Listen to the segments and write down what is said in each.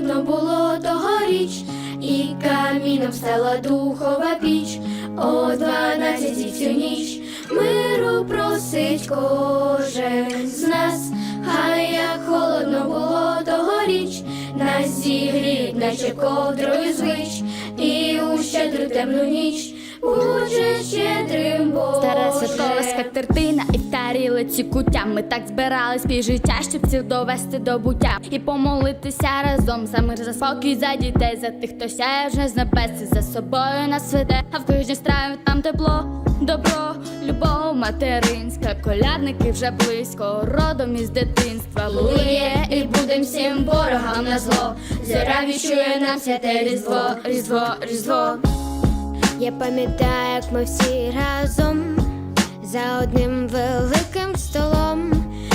холодно було тогоріч, і каміном стала духова піч. О дванадцятій всю ніч миру просить кожен з нас, хай як холодно було тогоріч, нас зігріть, наче ковдрою звич, і у щедру темну ніч буде щедрим Боже. Стара святкова скатертина і в тарілиці куття. Ми так збирались пів життя, щоб всіх довести до буття і помолитися разом за мир, за спокій, за дітей, за тих, хто сяє вже з небес і за собою нас веде. А в кожній страві там тепло, добро, любов материнська, колядники вже близько, родом із дитинства. Лує і будем всім ворогам на зло. Зоря віщує нам святе різдво, різдво, різдво. Я пам'ятаю, як ми всі разом за одним великим столом,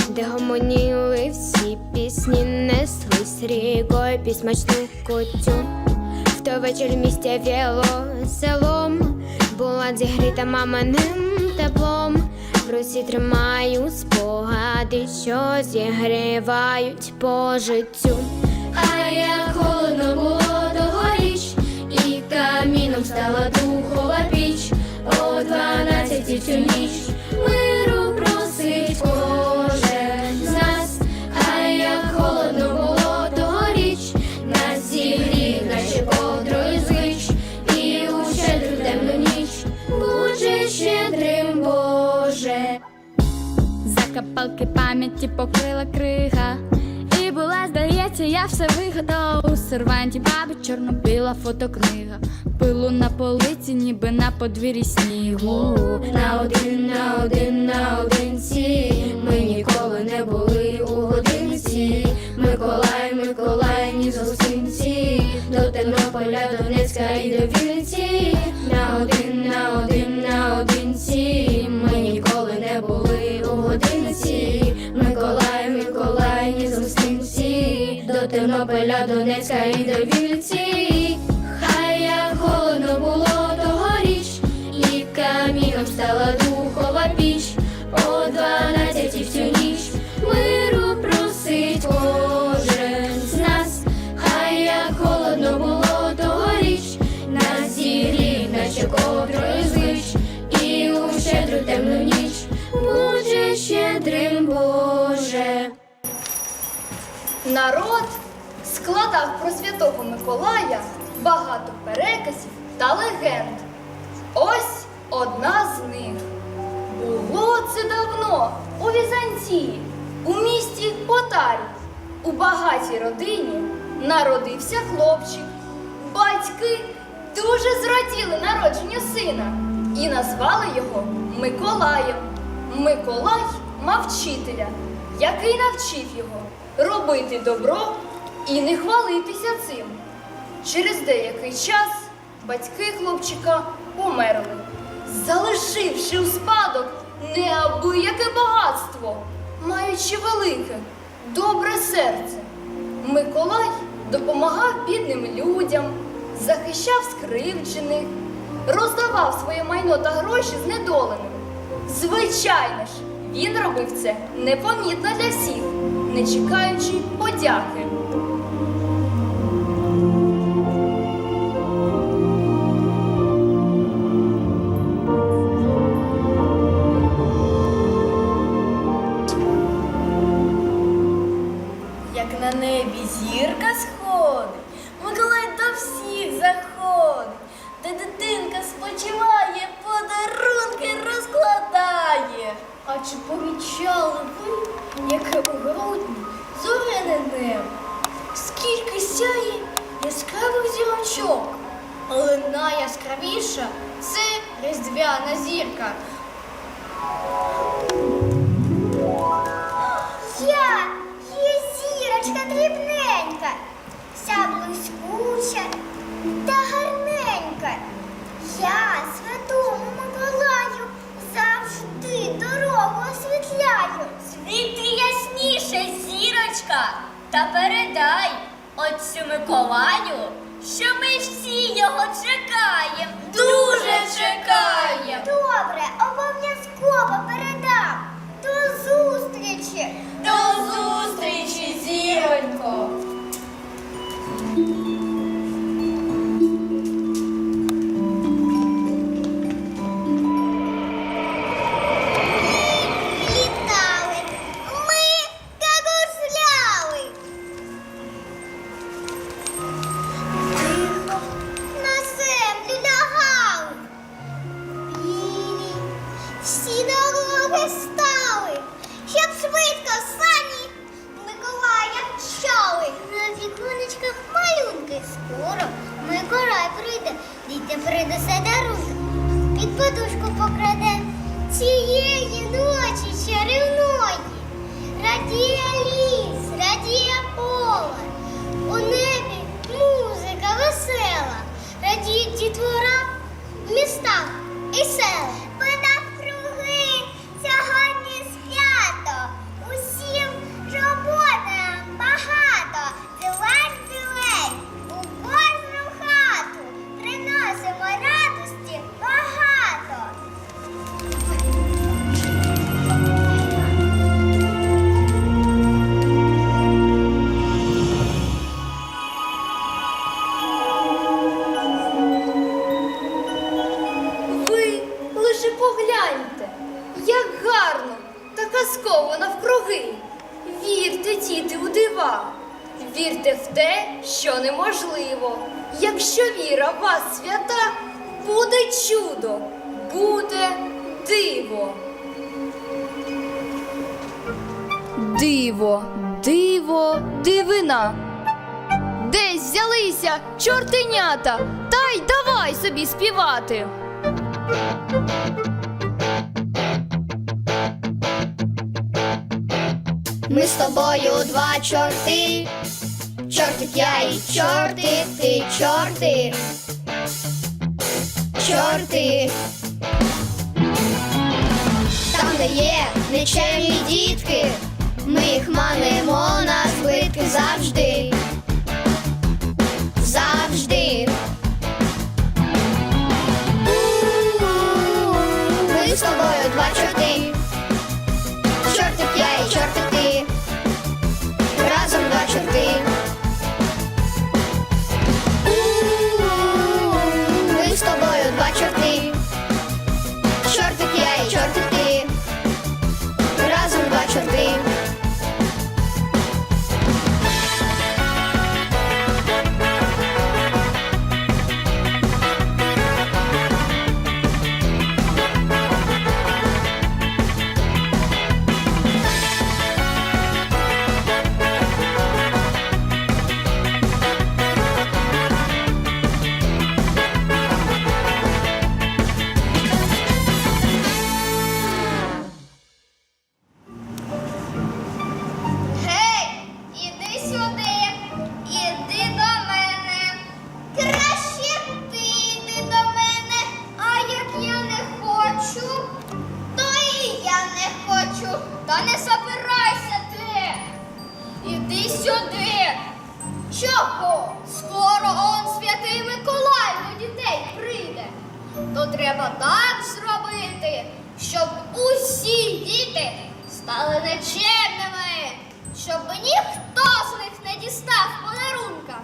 де гомоніли всі пісні, неслись рікою пісмачну кутю. В той вечір місця віло селом, була зігріта маминим теплом. В руці тримаю спогади, що зігрівають по життю. А як холодно було тогоріч, і каміном стала духова піч. О дванадцятій всю ніч миру просить кожен з нас. А як холодно було тогоріч, нас зігрів, наче ковдрою звич, і у щедру темну ніч буде щедрим Боже. Закапалки пам'яті покрила крига. Здається, я все вигадала у серванті баби чорно-біла фотокнига. Пилу на полиці, ніби на подвір'ї снігу. На один, на один, на одинці, ми ніколи не були у годинці. Миколай, Миколай, ні зусинці, до Тернополя, Донецька і до Вінниці. На один, на один, на одинці, ми ніколи не були у годинці. Миколай, Миколай, Тернополя, Донецька і до Вінниці. Хай як холодно було тогоріч, і каміном стала духова піч. О дванадцятій всю ніч миру просить кожен з нас. Хай як холодно було тогоріч, нас зігрій, наче ковдрою звич, і у щедру темну ніч буде щедрим Боже. Народ складав про святого Миколая багато переказів та легенд. Ось одна з них. Було це давно у Візантії, у місті Потарі. У багатій родині народився хлопчик. Батьки дуже зраділи народженню сина і назвали його Миколаєм. Миколай мав вчителя, який навчив його робити добро і не хвалитися цим. Через деякий час батьки хлопчика померли, залишивши у спадок неабияке багатство, маючи велике, добре серце. Миколай допомагав бідним людям, захищав скривджених, роздавав своє майно та гроші знедоленим. Звичайно ж, він робив це непомітно для всіх, не чекаючи подяки. Зірочка, та передай отцю Миколаю, що ми всі його чекаємо, дуже чекаємо. Добре, обов'язково передам. До зустрічі! До зустрічі, зіронько. Погляньте, як гарно та казково навкруги. Вірте, діти, у дива, вірте в те, що неможливо. Якщо віра в вас свята, буде чудо, буде диво. Диво, диво, дивина. Десь взялися чортенята, та й давай собі співати. Ми з тобою два чорти. Чортик я і чорти, ти чорти. Чорти. Там, де є нечемні дітки, ми їх манимо на збитки завжди. Та не забирайся ти. Іди сюди. Чого? Скоро он святий Миколай до дітей прийде. То треба так зробити, щоб усі діти стали нечемними, щоб ніхто з них не дістав подарунка.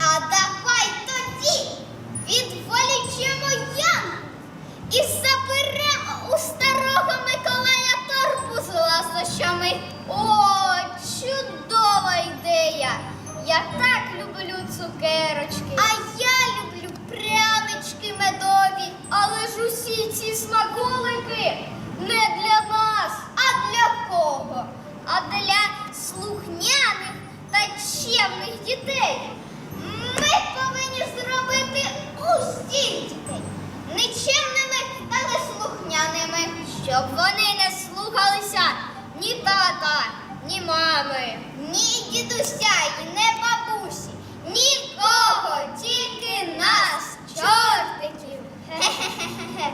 А давай тоді відволічемо Яну і заберемо у старого Миколая ласощами. О, чудова ідея! Я так люблю цукерочки. А я люблю прянички медові. Але ж усі ці смаколики не для нас. А для кого? А для слухняних та чемних дітей. Ми повинні зробити усіх дітей нечемними та неслухняними, щоб вони не слухалися ні тата, ні мами, ні дідуся, і не бабусі, нікого, тільки нас, чортиків. Хе-хе-хе.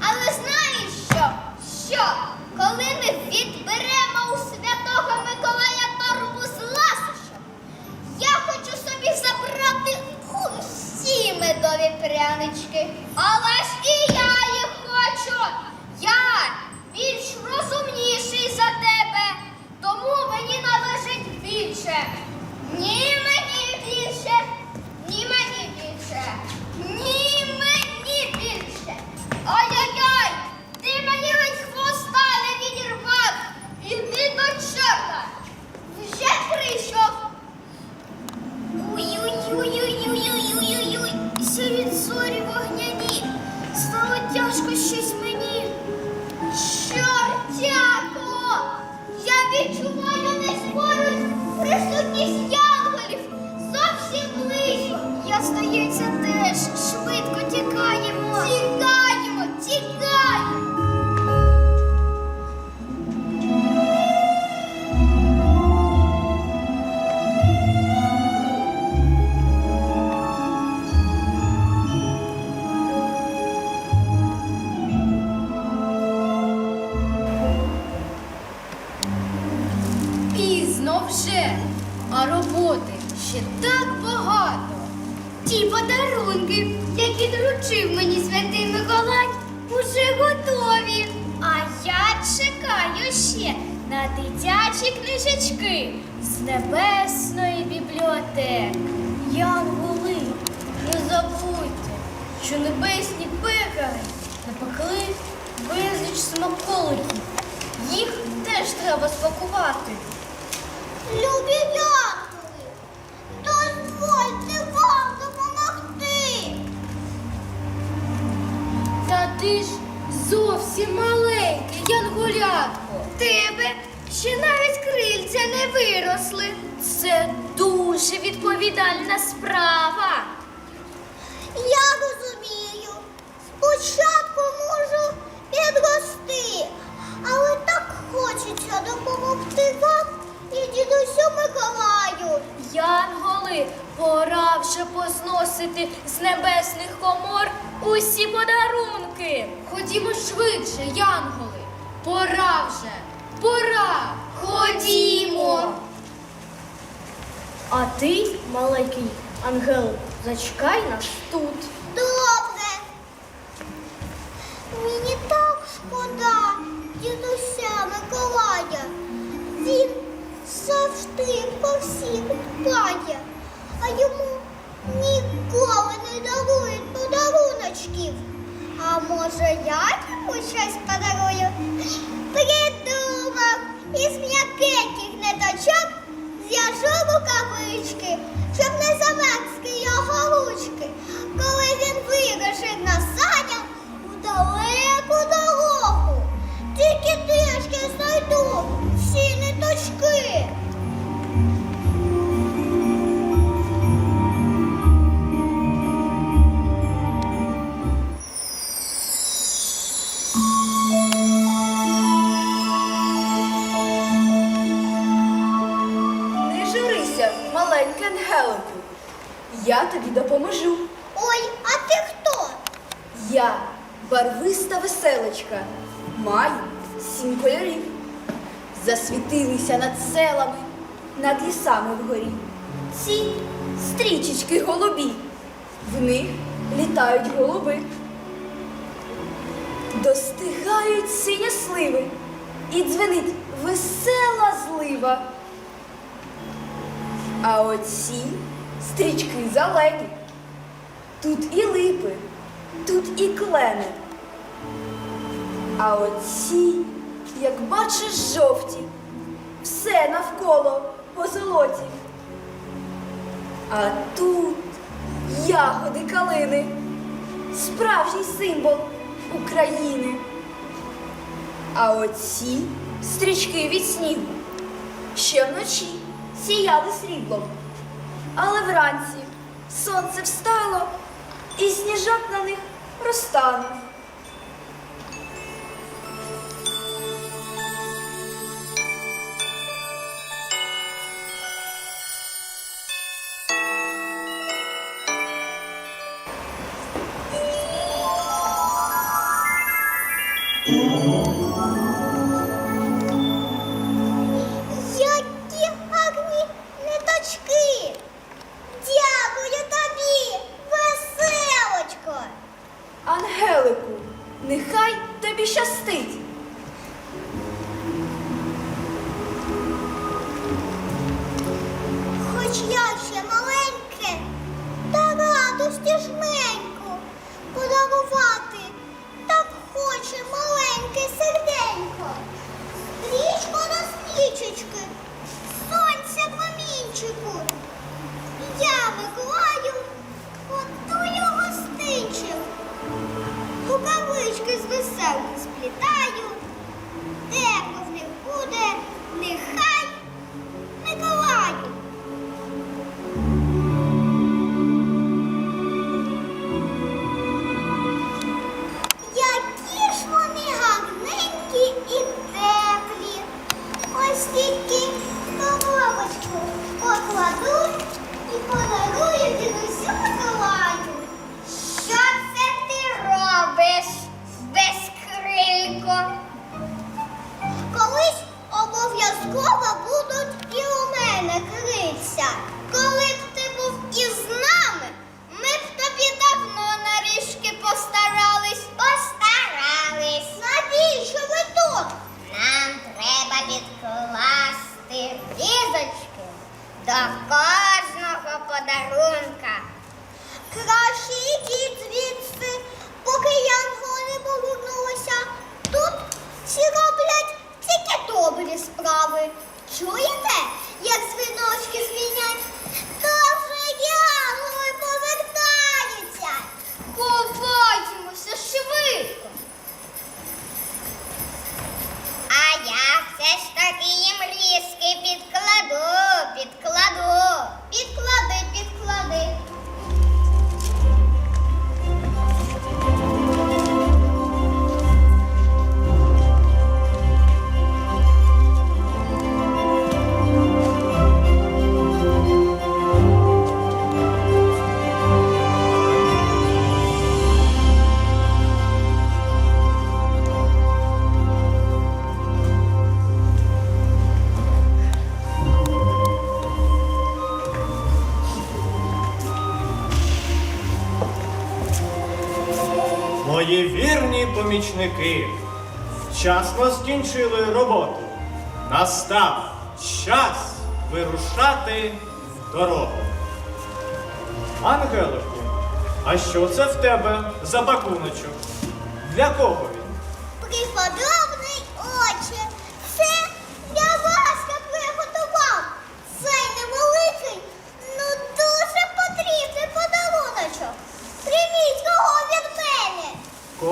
Але знаєш що? Що, коли ми відберемо у святого Миколая торбу з ласощами, я хочу собі забрати усі медові прянички. Але ж і я їх хочу. Я більш розумніший за тебе, тому мені належить більше. Ні мені більше, ні мені більше, ні мені більше. Ой-ой-ой, ти мені ледь хвоста не відірвав. Іди до чорта. Вже прийшов. Ой-ой-ой-ой-ой-ой-ой-ой, вже, а роботи ще так багато. Ті подарунки, які доручив мені святий Миколай, уже готові. А я чекаю ще на дитячі книжечки з небесної бібліотеки. Янголи, не забудьте, що небесні пекари напекли безліч смаколиків. Їх теж треба спакувати. Любі янголи, дозвольте вам допомогти. Та ти ж зовсім маленьке, янголятко. Тебе ще навіть крильця не виросли. Це дуже відповідальна справа. Я розумію. Спочатку можу підрости, але так хочеться допомогти вам і дідусю Миколаю. Янголи, пора вже позносити з небесних комор усі подарунки. Ходімо швидше, янголи. Пора вже, пора. Ходімо. А ти, маленький ангел, зачекай нас тут. Добре. Мені так шкода дідуся Миколая. Завжди по всіх дбає, а йому ніколи не дарують подаруночків. А може я йому щось подарую? Придумав із м'якеньких ниточок зв'яжу рукавички, щоб не замерзли його ручки, коли він вирушить на санях у лісами вгорі. Ці стрічечки голубі. В них літають голуби. Достигають сині сливи і дзвенить весела злива. А оці стрічки зелені. Тут і липи, тут і клени. А оці, як бачиш, жовті, все навколо по золоті. А тут ягоди калини, справжній символ України. А оці стрічки від снігу ще вночі сіяли сріблом. Але вранці сонце встало, і сніжок на них розтанув. Ангелику, нехай тобі щастить. Хоч я ще маленьке, та радості жменьку подарувати так хоче маленьке серденько. Річко на свічечки, сонця промінчику. Я Миколаю, його гостинчик рукавички з веселки сплітаю, де в буде, нехай. Кожного подарунка. Краще йдіть звідси, поки янголи не повернулися. Тут всі роблять тільки добрі справи. Чуєте, помічники вчасно скінчили роботу. Настав час вирушати в дорогу. Ангелику, а що це в тебе за пакуночок? Для кого він? Преподобний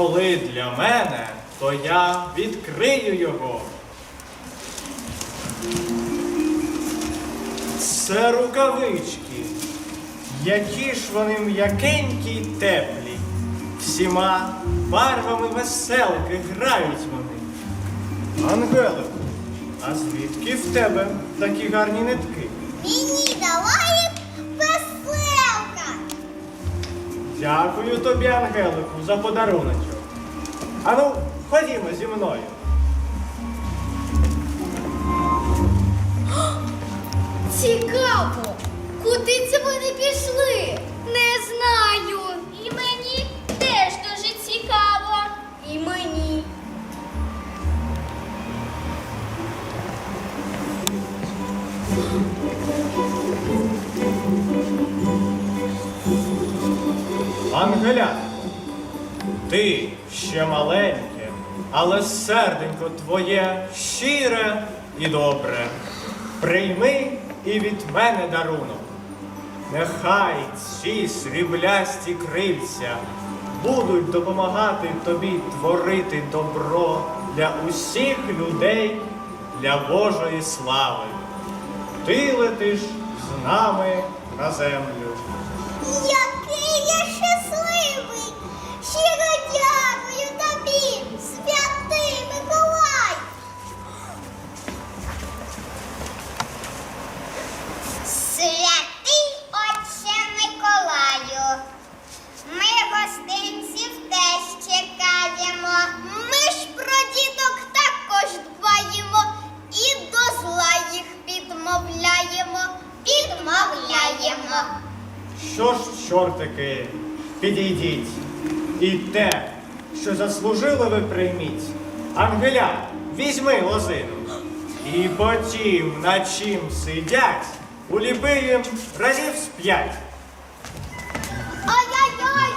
Коли для мене, то я відкрию його. Це рукавички. Які ж вони м'якенькі й теплі. Всіма барвами веселки грають вони. Ангелику, а звідки в тебе такі гарні нитки? Мені дала Дякую тобі, Ангелику, за подаруночок. Ану, ходімо зі мною. Цікаво, куди це вони пішли? Не знаю. Ангеля, ти ще маленьке, але серденько твоє щире і добре. Прийми і від мене дарунок. Нехай ці сріблясті крильця будуть допомагати тобі творити добро для усіх людей, для Божої слави. Ти летиш з нами на землю. Я заслужили ви прийміть. Ангеля, візьми лозину. І потім, на чим сидять, уліпи їм разів з п'ять. Ай-яй-яй!